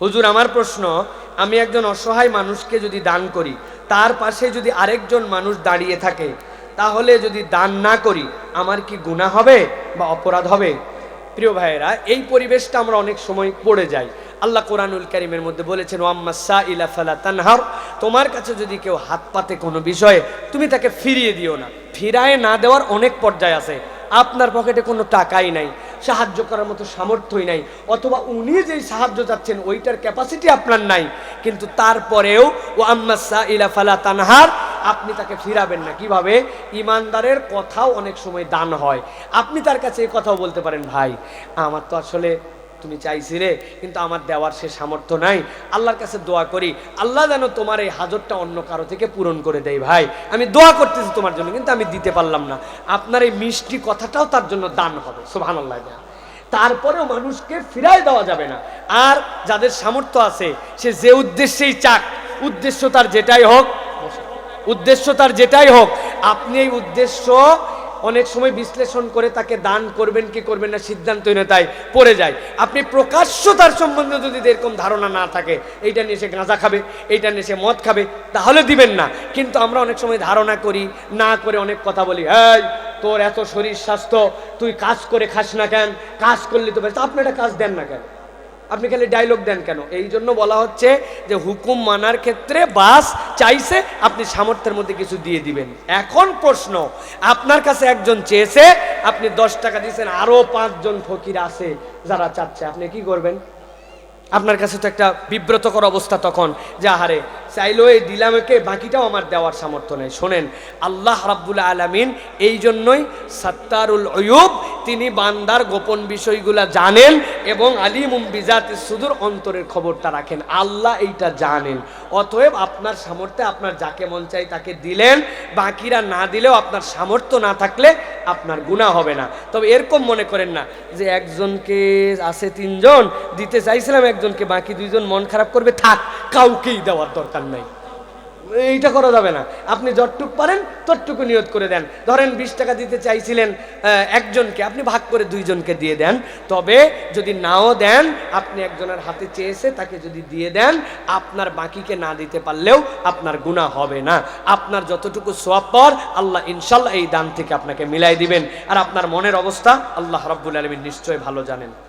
হুজুর, আমার প্রশ্ন, আমি একজন অসহায় মানুষকে যদি দান করি, তার পাশে যদি আরেকজন মানুষ দাঁড়িয়ে থাকে, তাহলে যদি দান না করি, আমার কি গুনাহ হবে বা অপরাধ হবে? প্রিয় ভাইয়েরা, এই পরিবেশটা আমরা অনেক সময় পড়ে যাই। আল্লাহ কোরআনুল কারিমের মধ্যে বলেছেন ওয়াম্মা ইলা ফালা তানহার। তোমার কাছে যদি কেউ হাত পাতে কোনো বিষয়ে, তুমি তাকে ফিরিয়ে দিও না। ফিরায় না দেওয়ার অনেক পর্যায় আছে। আপনার পকেটে কোনো টাকাই নাই। সাহায্য করার মতো সামর্থ্যই নাই। অথবা উনি যেই সাহায্য চাচ্ছেন, ওইটার ক্যাপাসিটি আপনার নাই। কিন্তু তারপরেও, ও আম্মাসা ইলা ফালা তানহার আপনি তাকে ফিরাবেন না। কীভাবে? ইমানদারের কথাও অনেক সময় দান হয়। আপনি তার কাছে এই কথাও বলতে পারেন, ভাই, আমার তো আসলে তুমি চাইছিলে কিন্তু আমার দেওয়ার সে সামর্থ্য নাই। আল্লাহর কাছে দোয়া করি, আল্লাহ যেন তোমার এই হাজরটা অন্য কারও থেকে পূরণ করে দেয় ভাই। আমি দোয়া করতেছি তোমার জন্য, কিন্তু আমি দিতে পারলাম না। আপনার এই মিষ্টি কথাটাও তার জন্য দান হবে সুবহান আল্লাহ তারপরেও মানুষকে ফিরাই দেওয়া যাবে না। আর যাদের সামর্থ্য আছে, সে যে উদ্দেশ্যেই চাক, উদ্দেশ্য তার যেটাই হোক, উদ্দেশ্য তার যেটাই হোক, আপনি এই উদ্দেশ্য অনেক সময় বিশ্লেষণ করে তাকে দান করবেন, কি করবেন না সিদ্ধান্ত সিদ্ধান্তহীনতায় পড়ে যায়। আপনি প্রকাশ্য তার সম্বন্ধে যদি এরকম ধারণা না থাকে, এইটা নিয়ে সে গাঁজা খাবে, এইটা নিয়ে সে মদ খাবে, তাহলে দিবেন না। কিন্তু আমরা অনেক সময় ধারণা করি, না করে অনেক কথা বলি, এই, তোর এত শরীর স্বাস্থ্য, তুই কাজ করে খাস না কেন? কাজ করলে তো আপনি একটা কাজ দেন না কেন? আপনি খালি ডায়লগ দেন কেন? এই জন্য বলা হচ্ছে যে হুকুম মানার ক্ষেত্রে বাস চাইছে আপনি সামর্থ্যের মধ্যে কিছু দিয়ে দিবেন। এখন প্রশ্ন, আপনার কাছে একজন চেয়েছে, আপনি দশ টাকা দিয়েছেন আরও পাঁচজন ফকির আছে যারা চাচ্ছে, আপনি কি করবেন? আপনার কাছে তো একটা বিব্রতকর অবস্থা তখন, যে আহারে, চাইলো এই দিলামকে বাকিটাও আমার দেওয়ার সামর্থ্য নেই। শোনেন, আল্লাহ রাব্বুল আলামিন এই জন্যই সাত্তারুল অয়ুব তিনি বান্দার গোপন বিষয়গুলা জানেন এবং আলিমুম বিজাতি সুদূর অন্তরের খবরটা রাখেন। আল্লাহ এইটা জানেন। অতএব আপনার সামর্থ্যে আপনার যাকে মন চাই তাকে দিলেন। বাকিরা না দিলেও আপনার সামর্থ্য না থাকলে আপনার গুণা হবে না। তবে এরকম মনে করেন না যে একজনকে আছে তিনজন, দিতে চাইছিলাম একজনকে, বাকি দুইজন মন খারাপ করবে, থাক, কাউকেই দেওয়ার দরকার নাই। এইটা করা যাবে না। আপনি যতটুক পারেন ততটুকু নিয়ত করে দেন। ধরেন বিশ টাকা দিতে চাইছিলেন একজনকে, আপনি ভাগ করে দুইজনকে দিয়ে দেন। তবে যদি নাও দেন, আপনি একজনের হাতে চেয়েছে তাকে যদি দিয়ে দেন, আপনার বাকিকে না দিতে পারলেও আপনার গুণা হবে না। আপনার যতটুকু সোয়াব পাওয়ার, আল্লাহ ইনশাল্লাহ এই দান থেকে আপনাকে মিলাই দিবেন। আর আপনার মনের অবস্থা আল্লাহ রাব্বুল আলমিন নিশ্চয়ই ভালো জানেন।